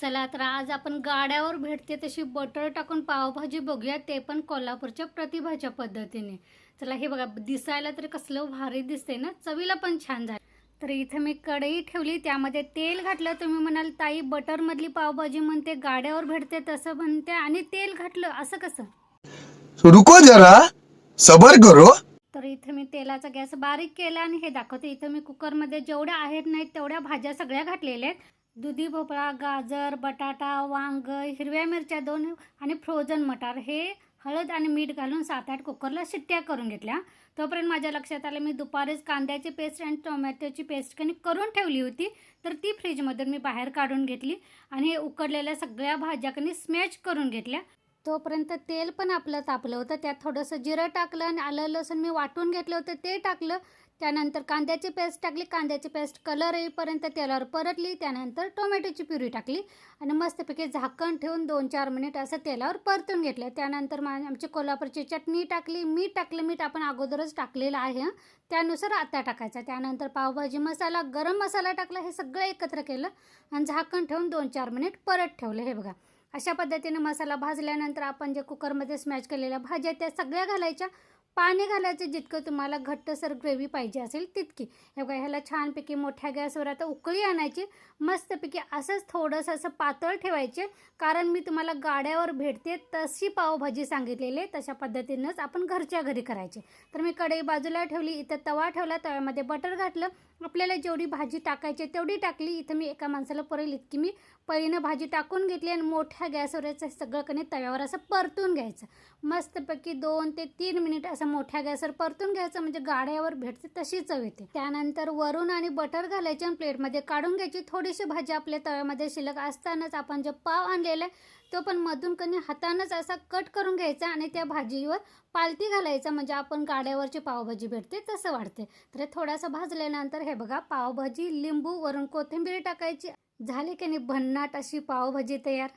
चला तर आज आपण गाड्यावर भेटते तशी बटर टाकून पावभाजी बघूया ते पण कोल्हापूरच्या प्रतिभाच्या पद्धतीने. चला हे बघा दिसायला तरी कसलं भारी दिसते ना चवीला पण छान झालं. तर इथं मी कढई ठेवली त्यामध्ये तेल घातलं तुम्ही म्हणाल ताई बटरमधली पावभाजी म्हणते गाड्यावर भेटते तसं म्हणते आणि तेल घातलं असं कसं? रुको जरा सबर करो. तर इथं मी तेलाचा गॅस बारीक केला आणि हे दाखवते इथं मी कुकरमध्ये जेवढ्या आहेत नाहीत तेवढ्या भाज्या सगळ्या घातलेल्या आहेत. दुधी भोपळा गाजर बटाटा वांग हिरव्या मिरच्या दोन आणि फ्रोझन मटार. हे हळद आणि मीठ घालून सात आठ कुकरला शिट्ट्या करून घेतल्या. तोपर्यंत माझ्या लक्षात आलं मी दुपारीच कांद्याची पेस्ट आणि टोमॅटोची पेस्ट कनी करून ठेवली होती. तर ती फ्रीजमधून मी बाहेर काढून घेतली आणि उकडलेल्या सगळ्या भाज्या कनी स्मॅच करून घेतल्या. तोपर्यंत तेल पण आपलं तापलं होतं. त्यात थोडंसं जिरं टाकलं आणि आलं लसूण मी वाटून घेतलं होतं. ते टाकलं. त्यानंतर कांद्याची पेस्ट टाकली कांद्याची पेस्ट कलर येईपर्यंत तेलावर परतली त्यानंतर टोमॅटोची प्युरी टाकली आणि मस्तपैकी झाकण ठेवून दोन चार मिनिट असं तेलावर परतून घेतलं. त्यानंतर मा आमची कोल्हापूरची चटणी टाकली मीठ टाकलं मीठ आपण अगोदरच टाकलेलं आहे. त्यानुसार आता टाकायचा. त्यानंतर पावभाजी मसाला गरम मसाला टाकला हे सगळं एकत्र केलं आणि झाकण ठेवून दोन चार मिनिट परत ठेवलं. हे बघा अशा पद्धतीने मसाला भाजल्यानंतर आपण जे कुकरमध्ये स्मॅच केलेल्या भाज्या त्या सगळ्या घालायच्या. पाणी घालायचं जितकं तुम्हाला घट्टसर ग्रेव्ही पाहिजे असेल तितकी. हे बघा ह्याला छानपैकी मोठ्या गॅसवर आता उकळी आणायची. मस्तपैकी असंच थोडंसं असं पातळ ठेवायचे. कारण मी तुम्हाला गाड्यावर भेटते तशी पावभाजी सांगितलेली तशा पद्धतीनंच आपण घरच्या घरी करायचे. तर मी कढई बाजूला ठेवली इथं तवा ठेवला तव्यामध्ये बटर घातलं. आपल्याला जेवढी भाजी टाकायची तेवढी टाकली. इथं मी एका माणसाला पुरेल इतकी मी पहिनं भाजी टाकून घेतली आणि मोठ्या गॅसवर सगळं कणी तव्यावर असं परतून घ्यायचं. मस्तपैकी दोन ते तीन मिनिट असं मोठ्या गॅसवर परतून घ्यायचं म्हणजे गाड्यावर भेटते तशी चव येते. त्यानंतर वरून आणि बटर घालायचे आणि प्लेटमध्ये काढून घ्यायची. थोडीशी भाजी आपल्या तव्यामध्ये शिल्लक असतानाच आपण जे पाव आणलेला आहे तो पण मधून कणी हातानंच असा कट करून घ्यायचा आणि त्या भाजीवर पालती घालायचा. म्हणजे आपण गाड्यावरची पावभाजी भेटते तसं वाढते. तर थोडासा भाजल्यानंतर हे बघा पावभाजी लिंबू वरून कोथिंबीर टाकायची. झाली की नाही भन्नाट अशी पावभाजी तयार.